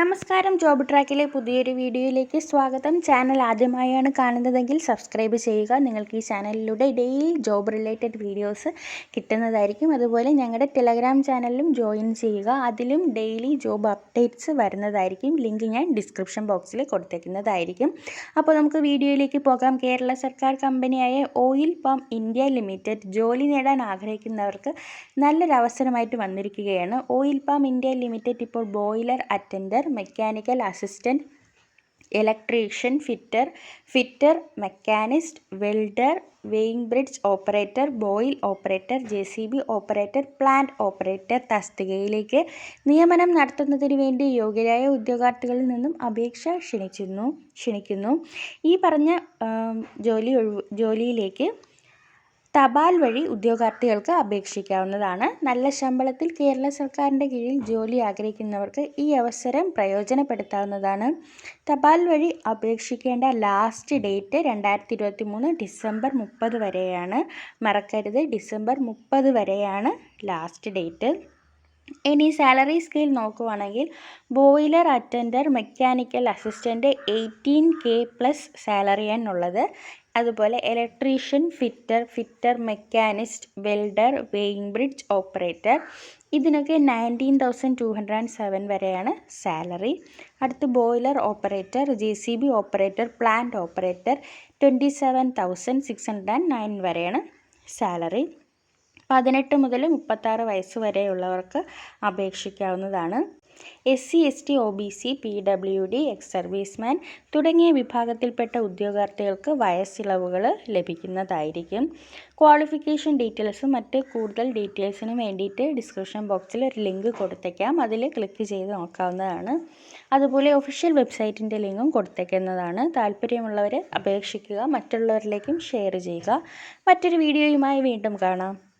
നമസ്കാരം. ജോബ് ട്രാക്കിലെ പുതിയൊരു വീഡിയോയിലേക്ക് സ്വാഗതം. ചാനൽ ആദ്യമായാണ് കാണുന്നതെങ്കിൽ സബ്സ്ക്രൈബ് ചെയ്യുക. നിങ്ങൾക്ക് ഈ ചാനലിലൂടെ ഡെയിലി ജോബ് റിലേറ്റഡ് വീഡിയോസ് കിട്ടുന്നതായിരിക്കും. അതുപോലെ ഞങ്ങളുടെ ടെലഗ്രാം ചാനലിലും ജോയിൻ ചെയ്യുക. അതിലും ഡെയിലി ജോബ് അപ്ഡേറ്റ്സ് വരുന്നതായിരിക്കും. ലിങ്ക് ഞാൻ ഡിസ്ക്രിപ്ഷൻ ബോക്സിൽ കൊടുത്തേക്കുന്നതായിരിക്കും. അപ്പോൾ നമുക്ക് വീഡിയോയിലേക്ക് പോകാം. കേരള സർക്കാർ കമ്പനിയായ ഓയിൽ പാം ഇന്ത്യ ലിമിറ്റഡ് ജോലി നേടാൻ ആഗ്രഹിക്കുന്നവർക്ക് നല്ലൊരു അവസരമായിട്ട് വന്നിരിക്കുകയാണ്. ഓയിൽ പാം ഇന്ത്യ ലിമിറ്റഡ് ഇപ്പോൾ boiler attender. Mechanical assistant electrician fitter fitter machinist welder weighing bridge operator boil operator J C B operator plant operator തസ്തികയിലേക്ക് നിയമനം നടത്തുന്നതിന് വേണ്ടി യോഗ്യരായ ഉദ്യോഗാർത്ഥികളിൽ നിന്നും അപേക്ഷ ക്ഷണിച്ചിരുന്നു ക്ഷണിക്കുന്നു. ഈ പറഞ്ഞ ജോലി ജോലിയിലേക്ക് തപാൽ വഴി ഉദ്യോഗാർത്ഥികൾക്ക് അപേക്ഷിക്കാവുന്നതാണ്. നല്ല ശമ്പളത്തിൽ കേരള സർക്കാരിന്റെ കീഴിൽ ജോലി ആഗ്രഹിക്കുന്നവർക്ക് ഈ അവസരം പ്രയോജനപ്പെടുത്താവുന്നതാണ്. തപാൽ വഴി അപേക്ഷിക്കേണ്ട ലാസ്റ്റ് ഡേറ്റ് രണ്ടായിരത്തി ഇരുപത്തി മൂന്ന് ഡിസംബർ മുപ്പത് വരെയാണ്. മറക്കരുത് ഡിസംബർ മുപ്പത് വരെയാണ് ലാസ്റ്റ് ഡേറ്റ്. ഇനി സാലറി സ്കെയിൽ നോക്കുവാണെങ്കിൽ boiler attender mechanical assistant eighteen K plus സാലറിയാണുള്ളത് അതുപോലെ electrician fitter fitter machinist welder weighing bridge operator. ഇതിനൊക്കെ nineteen thousand two hundred and seven വരെയാണ് സാലറി. അടുത്ത് boiler operator J C B operator plant operator twenty seven thousand six hundred and nine വരെയാണ് salary. പതിനെട്ട് മുതൽ മുപ്പത്താറ് വയസ്സ് വരെയുള്ളവർക്ക് അപേക്ഷിക്കാവുന്നതാണ്. S C S T O B C P W D ex serviceman തുടങ്ങിയ വിഭാഗത്തിൽപ്പെട്ട ഉദ്യോഗാർത്ഥികൾക്ക് വയസ്സിളവുകൾ ലഭിക്കുന്നതായിരിക്കും. ക്വാളിഫിക്കേഷൻ ഡീറ്റെയിൽസും മറ്റ് കൂടുതൽ ഡീറ്റെയിൽസിനും വേണ്ടിയിട്ട് ഡിസ്ക്രിപ്ഷൻ ബോക്സിൽ ഒരു ലിങ്ക് കൊടുത്തേക്കാം. അതിൽ ക്ലിക്ക് ചെയ്ത് നോക്കാവുന്നതാണ്. അതുപോലെ ഒഫീഷ്യൽ വെബ്സൈറ്റിന്റെ ലിങ്കും കൊടുത്തേക്കുന്നതാണ്. താല്പര്യമുള്ളവർ അപേക്ഷിക്കുക മറ്റുള്ളവരിലേക്കും ഷെയർ ചെയ്യുക. മറ്റൊരു വീഡിയോയുമായി വീണ്ടും കാണാം.